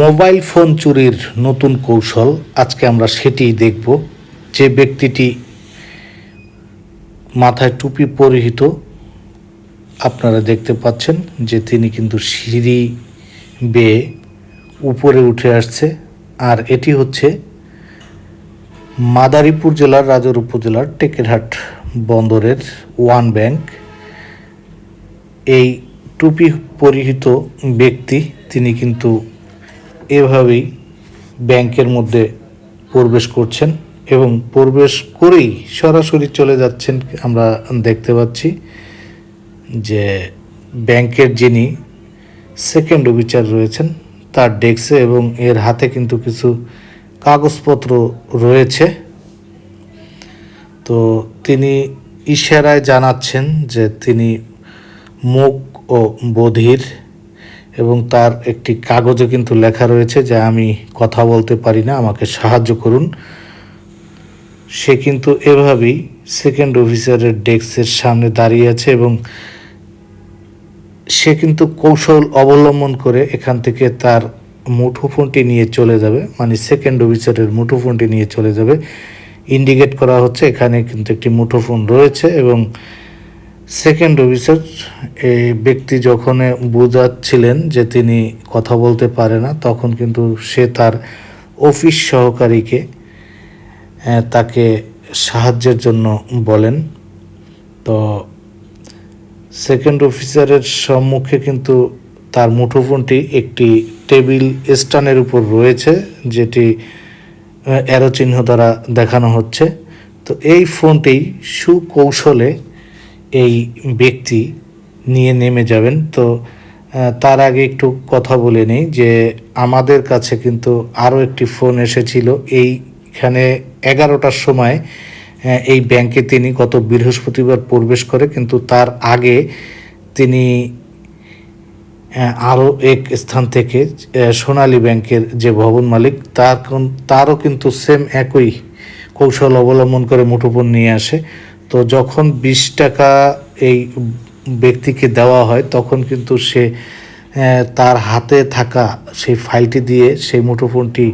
Mobile phone চুরির নতুন কৌশল, আজকে আমরা সেটিই দেখব। যে ব্যক্তিটি মাথায় টুপি পরিহিত, আপনারা দেখতে পাচ্ছেন যে তিনি কিন্তু সিঁড়ি বেয়ে উপরে উঠে আসছে। আর এটি হচ্ছে মাদারীপুর জেলার রাজর উপজেলার টেকেরহাট বন্দরের ওয়ান ব্যাংক। এই টুপি পরিহিত ব্যক্তি, তিনি কিন্তু এভাবেই ব্যাংকের মধ্যে প্রবেশ করছেন এবং প্রবেশ করেই সরাসরি চলে যাচ্ছেন আমরা দেখতে পাচ্ছি যে ব্যাংকের যিনি সেকেন্ড অফিসার রয়েছেন তার ডেস্কে এবং এর হাতে কিন্তু কিছু কাগজপত্র রয়েছে। তো তিনি ইশারায় জানাচ্ছেন যে তিনি মুখ ও বধির এবং তার একটি কাগজে কিন্তু লেখা রয়েছে যে আমি কথা বলতে পারি না, আমাকে সাহায্য করুন। সে কিন্তু এভাবেই সেকেন্ড অফিসারের ডেস্কের সামনে দাঁড়িয়ে আছে এবং সে কিন্তু কৌশল অবলম্বন করে এখান থেকে তার মুঠোফোনটি নিয়ে চলে যাবে মানে সেকেন্ড অফিসারের মুঠোফোনটি নিয়ে চলে যাবে। ইন্ডিকেট করা হচ্ছে এখানে কিন্তু একটি মুঠোফোন রয়েছে এবং সেকেন্ড অফিসার এই ব্যক্তি যখন বোঝাচ্ছিলেন যে তিনি কথা বলতে পারে না, তখন কিন্তু সে তার অফিস সহকারীকে তাকে সাহায্যের জন্য বলেন। তো সেকেন্ড অফিসারের সম্মুখে কিন্তু তার মুঠোফোনটি একটি টেবিল স্ট্যান্ডের উপর রয়েছে, যেটি অ্যারো চিহ্ন দ্বারা দেখানো হচ্ছে। তো এই ফোনটি সুকৌশলে এই ব্যক্তি নিয়ে নেমে যাবেন। তো তার আগে একটু কথা বলে নিই যে, আমাদের কাছে কিন্তু আরও একটি ফোন এসেছিল। এইখানে এগারোটার সময় এই ব্যাংকে তিনি গত বৃহস্পতিবার প্রবেশ করে, কিন্তু তার আগে তিনি আরও এক স্থান থেকে সোনালী ব্যাংকের যে ভবন মালিক, তার তারও কিন্তু সেম একই কৌশল অবলম্বন করে মুঠোফোন নিয়ে আসে। তো যখন বিশ টাকা এই ব্যক্তিকে দেওয়া হয়, তখন কিন্তু সে তার হাতে থাকা সেই ফাইলটি দিয়ে সেই মুঠোফোনটি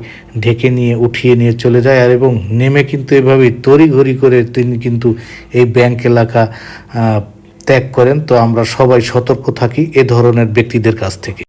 ঢেকে নিয়ে, উঠিয়ে নিয়ে চলে যায়। আর এবং নেমে কিন্তু এভাবেই তড়িঘড়ি করে তিনি কিন্তু এই ব্যাংক এলাকা ত্যাগ করেন। তো আমরা সবাই সতর্ক থাকি এ ধরনের ব্যক্তিদের কাছ থেকে।